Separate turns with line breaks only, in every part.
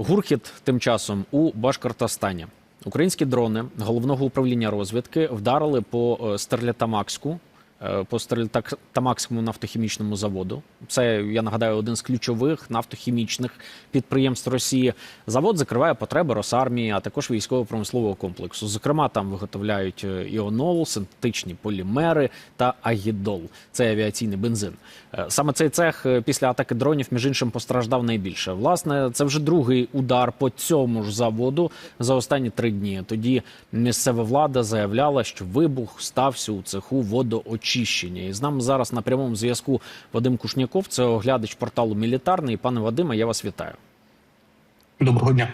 Гурхіт тим часом у Башкортостані. Українські дрони головного управління розвідки вдарили по е, Стерлітамакську, е, по Стерлітамакському нафтохімічному заводу. Це я нагадаю один з ключових нафтохімічних підприємств Росії. Завод закриває потреби Росармії, а також військово-промислового комплексу. Зокрема, там виготовляють е, іонол, синтетичні полімери та агідол. Це авіаційний бензин. Е, Саме цей цех е, після атаки дронів, між іншим, постраждав найбільше. Власне, це вже другий удар по цьому ж заводу за останні три дні. Тоді місцева влада заявляла, що вибух стався у цеху водоочищення. І з нами зараз на прямому зв'язку Вадим Кушняков, це оглядач порталу Мілітарний. Пане Вадиме, я вас вітаю.
Доброго дня.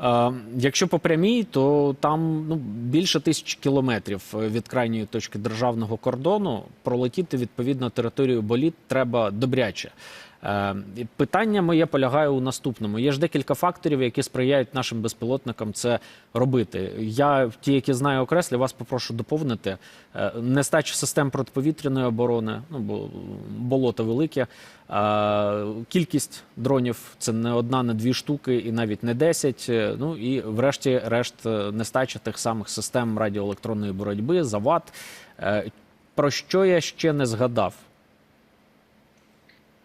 Е, Якщо по прямій, то там ну більше тисячі кілометрів від крайньої точки державного кордону пролетіти відповідно територію боліт треба добряче. Е, і Питання моє полягає у наступному. Є ж декілька факторів, які сприяють нашим безпілотникам це робити. Я ті, які знаю окреслі, вас попрошу доповнити. Е, Нестача систем протиповітряної оборони, ну бо болото велике. Е, Кількість дронів це не одна, не дві штуки, і навіть не десять. Е, Ну і врешті-решт нестача тих самих систем радіоелектронної боротьби, завад. Про що я ще не згадав?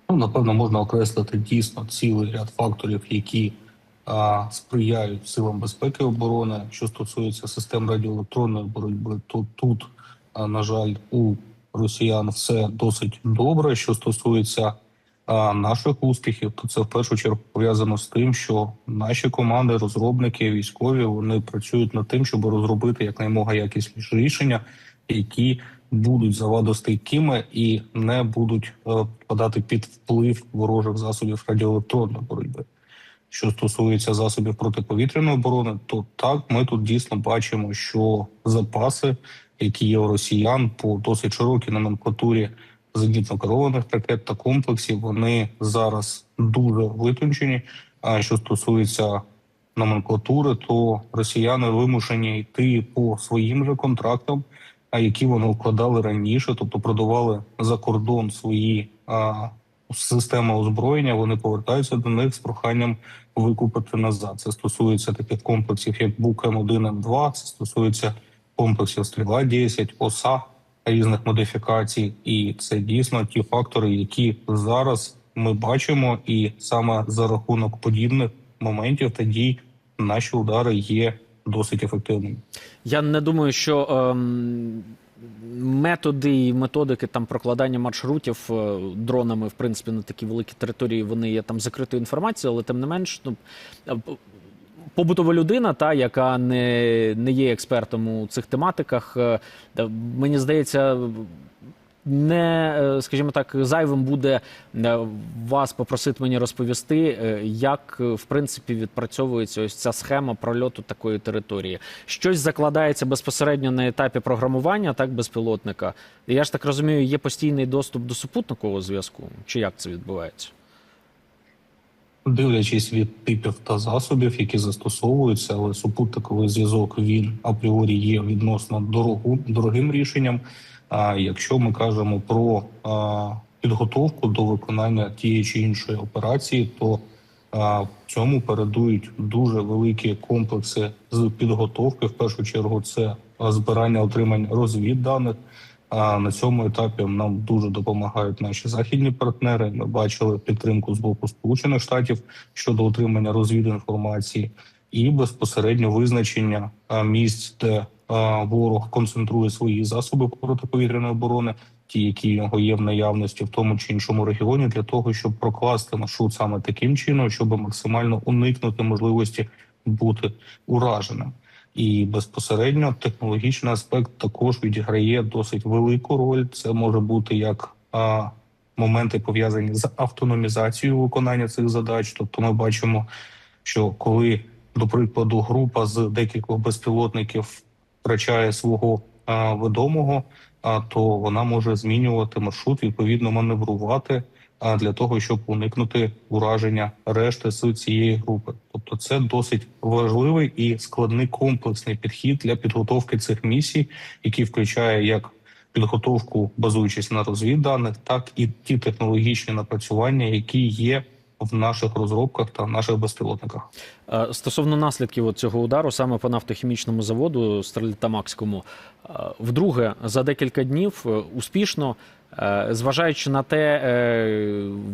Ну, напевно, можна окреслити дійсно цілий ряд факторів, які а, сприяють силам безпеки і оборони. Що стосується систем радіоелектронної боротьби, то тут, а, на жаль, у росіян все досить добре. Що стосується а, наших успіхів, то це в першу чергу пов'язано з тим, що наші команди, розробники, військові, вони працюють над тим, щоб розробити якнаймога якісніші рішення, які будуть завадостійкими і не будуть е, подати під вплив ворожих засобів радіоелектронної боротьби. Що стосується засобів протиповітряної оборони, то так ми тут дійсно бачимо, що запаси, які є у росіян по досить широкій номенклатурі зенітно керованих ракет та комплексів, вони зараз дуже витончені. А що стосується номенклатури, то росіяни вимушені йти по своїм же контрактам, які вони укладали раніше, тобто продавали за кордон свої а, системи озброєння. Вони повертаються до них з проханням викупити назад. Це стосується таких комплексів, як Бук М1 М2, це стосується комплексів Стріла 10 ОСА різних модифікацій, і це дійсно ті фактори, які зараз ми бачимо, і саме за рахунок подібних моментів та дій наші удари є досить ефективними.
Я не думаю, що ем, методи і методики там прокладання маршрутів е, дронами, в принципі, на такі великі території вони є там закритою інформацією, але тим не менш, ну е, побутова людина, та яка не, не є експертом у цих тематиках, е, мені здається. Не, е, скажімо так, зайвим буде е, вас попросити мені розповісти, е, як в принципі відпрацьовується ось ця схема прольоту такої території. Щось закладається безпосередньо на етапі програмування, так безпілотника. Я ж так розумію, є постійний доступ до супутникового зв'язку. Чи як це відбувається?
Дивлячись від типів та засобів, які застосовуються, але супутниковий зв'язок він апріорі є відносно дорогу дорогим рішенням. А якщо ми кажемо про підготовку до виконання тієї чи іншої операції, то в цьому передують дуже великі комплекси з підготовки. В першу чергу це збирання отримання розвідданих. А на цьому етапі нам дуже допомагають наші західні партнери. Ми бачили підтримку з боку Сполучених Штатів щодо отримання розвідінформації і безпосередньо визначення місць, де ворог концентрує свої засоби протиповітряної оборони, ті, які в нього є в наявності в тому чи іншому регіоні, для того, щоб прокласти маршрут саме таким чином, щоб максимально уникнути можливості бути ураженим. І безпосередньо технологічний аспект також відіграє досить велику роль. Це може бути як а, моменти пов'язані з автономізацією виконання цих задач. Тобто, ми бачимо, що коли, до прикладу, група з декількох безпілотників втрачає свого ведомого, то вона може змінювати маршрут, відповідно маневрувати. Для того, щоб уникнути ураження решти з цієї групи, тобто це досить важливий і складний комплексний підхід для підготовки цих місій, який включає як підготовку, базуючись на розвідданих, так і ті технологічні напрацювання, які є в наших розробках та наших безпілотниках.
Е, Стосовно наслідків цього удару, саме по нафтохімічному заводу Стерлітамакському, е, вдруге за декілька днів е, успішно, зважаючи на те,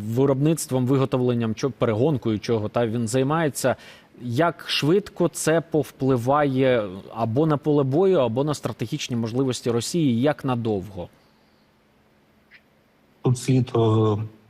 виробництвом, виготовленням перегонкою чого та він займається. Як швидко це повпливає або на поле бою, або на стратегічні можливості Росії, як надовго?
Тут слід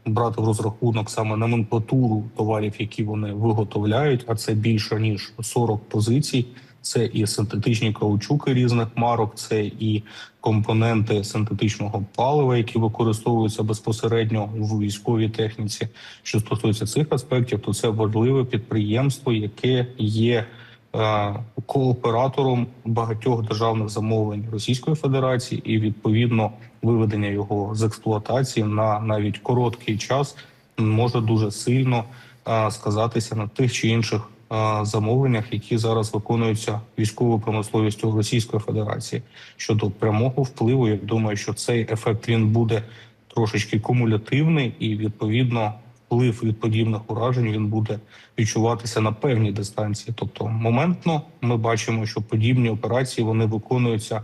брати в розрахунок саме номенклатуру товарів, які вони виготовляють, а це більше ніж 40 позицій. Це і синтетичні каучуки різних марок, це і компоненти синтетичного палива, які використовуються безпосередньо в військовій техніці. Що стосується цих аспектів, то це важливе підприємство, яке є кооператором багатьох державних замовлень Російської Федерації, і відповідно виведення його з експлуатації на навіть короткий час може дуже сильно е, сказатися на тих чи інших е, замовленнях, які зараз виконуються військовою промисловістю Російської Федерації. Щодо прямого впливу, я думаю, що цей ефект він буде трошечки кумулятивний, і відповідно вплив від подібних уражень він буде відчуватися на певній дистанції. Тобто, моментно ми бачимо, що подібні операції вони виконуються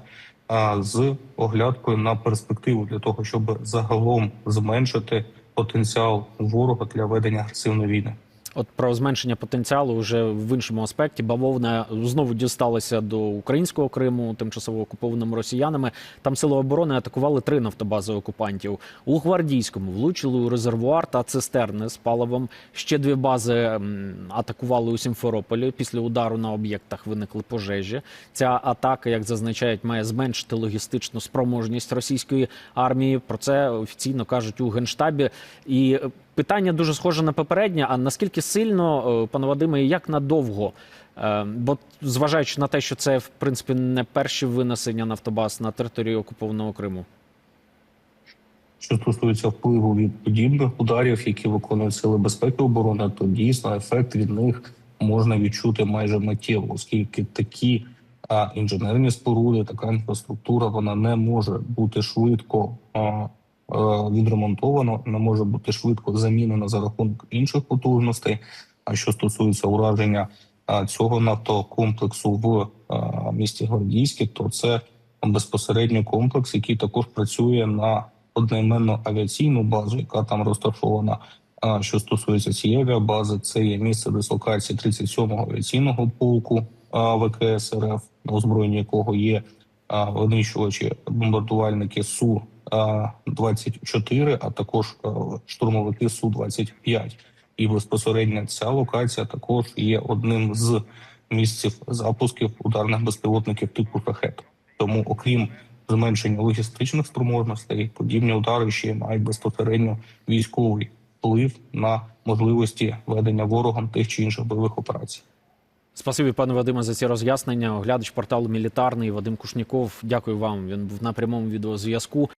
з оглядкою на перспективу для того, щоб загалом зменшити потенціал ворога для ведення агресивної війни.
От про зменшення потенціалу вже в іншому аспекті. Бавовна знову дісталася до українського Криму, тимчасово окупованим росіянами. Там сили оборони атакували три нафтобази окупантів. У гвардійському влучили у резервуар та цистерни з паливом. Ще дві бази атакували у Сімферополі. Після удару на об'єктах виникли пожежі. Ця атака, як зазначають, має зменшити логістичну спроможність російської армії. Про це офіційно кажуть у генштабі. І питання дуже схоже на попереднє. А наскільки сильно, е, пане Вадиме, і як надовго? Е, Бо зважаючи на те, що це в принципі не перші винесення нафтобаз на території окупованого Криму.
Що стосується впливу від подібних ударів, які виконують сили безпеки оборони, то дійсно ефект від них можна відчути майже миттєво, оскільки такі а, інженерні споруди, така інфраструктура, вона не може бути швидко а, а, відремонтована, не може бути швидко замінена за рахунок інших потужностей. А що стосується ураження цього нафтокомплексу в місті Гвардійське, то це безпосередньо комплекс, який також працює на одноіменну авіаційну базу, яка там розташована. А що стосується цієї авіабази, це є місце дислокації 37-го авіаційного полку ВКС РФ, на озброєнні якого є винищувачі бомбардувальники Су 24 а також штурмовики Су 25 І безпосередньо ця локація також є одним з місців запусків ударних безпілотників типу шахет. Тому, окрім зменшення логістичних спроможностей, подібні удари ще мають безпосередньо військовий вплив на можливості ведення ворогом тих чи інших бойових операцій.
Спасибі, пане Вадиме, за ці роз'яснення. Оглядач порталу Мілітарний Вадим Кушніков. Дякую вам. Він був на прямому відеозв'язку.